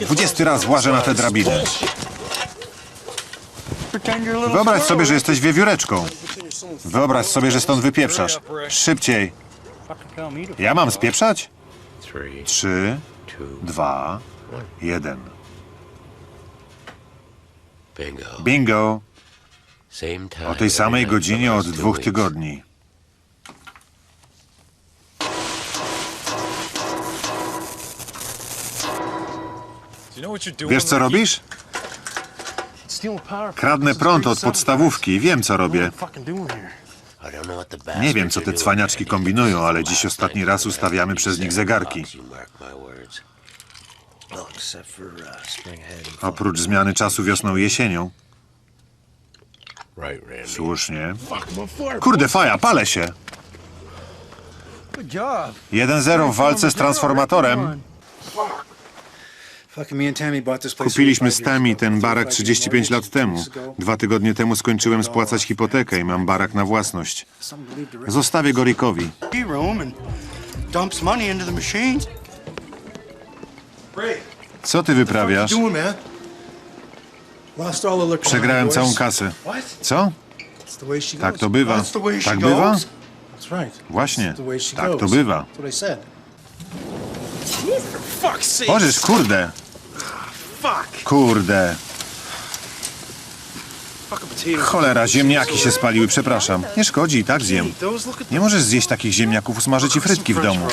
Dwudziesty raz włażę na tę drabinę. Wyobraź sobie, że jesteś wiewióreczką. Wyobraź sobie, że stąd wypieprzasz. Szybciej. Ja mam spieprzać? Trzy, dwa, jeden. bingo. O tej samej godzinie od dwóch tygodni. Wiesz co robisz? Kradnę prąd od podstawówki. Wiem co robię. Nie wiem co te cwaniaczki kombinują, ale dziś ostatni raz ustawiamy przez nich zegarki. Oprócz zmiany czasu wiosną i jesienią. Słusznie. Kurde, faja, palę się. 1-0 w walce z transformatorem. Kupiliśmy 35 z Tami ten barak 35 35 lat temu. Dwa tygodnie temu skończyłem spłacać hipotekę i mam barak na własność. Zostawię go Rickowi. Co ty wyprawiasz? Przegrałem całą kasę. Co? She Tak goes. to bywa. Tak bywa? Właśnie. Tak to bywa. Możesz, kurde. Kurde. Cholera, ziemniaki się spaliły, przepraszam. Nie szkodzi, i tak zjem. Nie możesz zjeść takich ziemniaków, usmażę ci frytki w domu.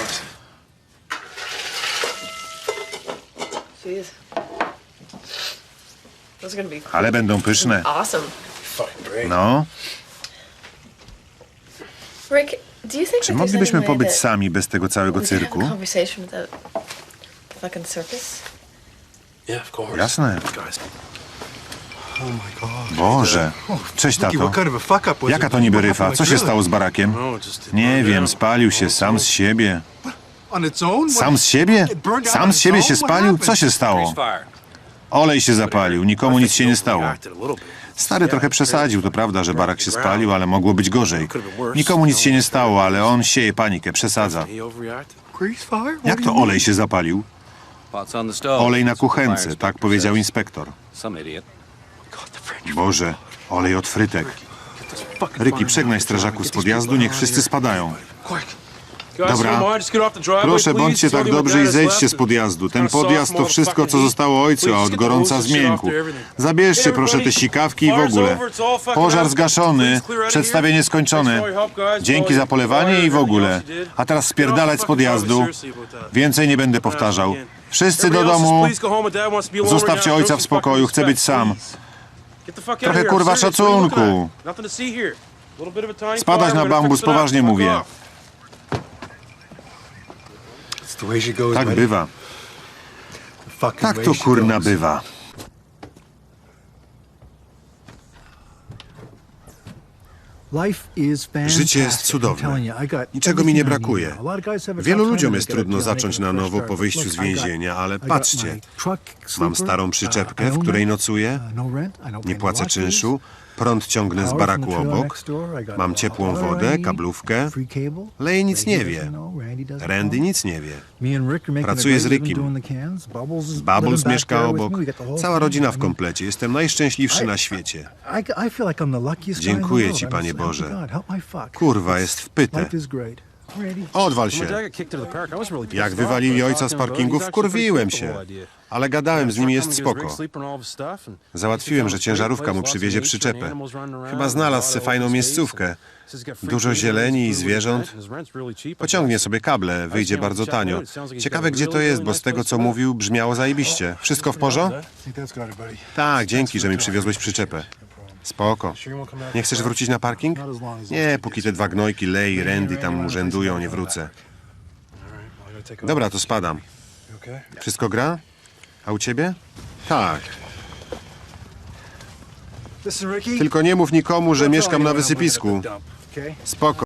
Ale będą pyszne. No. Czy moglibyśmy pobyć sami bez tego całego cyrku? Jasne. Oh. Boże. Cześć, tato. Jaka to niby ryfa? Co się stało z barakiem? No, Nie wiem, spalił się sam z siebie. Sam z siebie? Sam z siebie się spalił? Co się stało? Olej się zapalił, nikomu nic się nie stało. Stary trochę przesadził, to prawda, że barak się spalił, ale mogło być gorzej. Nikomu nic się nie stało, ale on sieje panikę, przesadza. Jak to olej się zapalił? Olej na kuchence, tak powiedział inspektor. Boże, olej od frytek. Ryki, przegnaj strażaków z podjazdu, niech wszyscy spadają. Dobra. Proszę, bądźcie tak dobrzy i zejdźcie z podjazdu. Ten podjazd to wszystko, co zostało ojcu, a od gorąca zmiękł. Zabierzcie proszę te sikawki i w ogóle. Pożar zgaszony, przedstawienie skończone. Dzięki za polewanie i w ogóle. A teraz spierdalać z podjazdu. Więcej nie będę powtarzał. Wszyscy do domu. Zostawcie ojca w spokoju, chcę być sam. Trochę, kurwa, szacunku. Spadać na bambus, poważnie mówię. Tak bywa. Tak to kurna bywa. Życie jest cudowne. Niczego mi nie brakuje. Wielu ludziom jest trudno zacząć na nowo po wyjściu z więzienia, ale patrzcie. Mam starą przyczepkę, w której nocuję, nie płacę czynszu, prąd ciągnę z baraku obok, mam ciepłą wodę, kablówkę. Lej nic nie wie. Randy nic nie wie. Pracuję z Rickiem. Bubbles mieszka obok. Cała rodzina w komplecie. Jestem najszczęśliwszy na świecie. Dziękuję ci, Panie Boże. Kurwa, jest w pytę. Odwal się. Jak wywalili ojca z parkingu, wkurwiłem się. Ale gadałem z nim, jest spoko. Załatwiłem, że ciężarówka mu przywiezie przyczepę. Chyba znalazł se fajną miejscówkę. Dużo zieleni i zwierząt. Pociągnie sobie kable, wyjdzie bardzo tanio. Ciekawe, gdzie to jest, bo z tego, co mówił, brzmiało zajebiście. Wszystko w porządku? Tak, dzięki, że mi przywiozłeś przyczepę. Spoko. Nie chcesz wrócić na parking? Nie, póki te dwa gnojki, Lej i Randy tam urzędują, nie wrócę. Dobra, to spadam. Wszystko gra? A u ciebie? Tak. Tylko nie mów nikomu, że mieszkam na wysypisku. Spoko.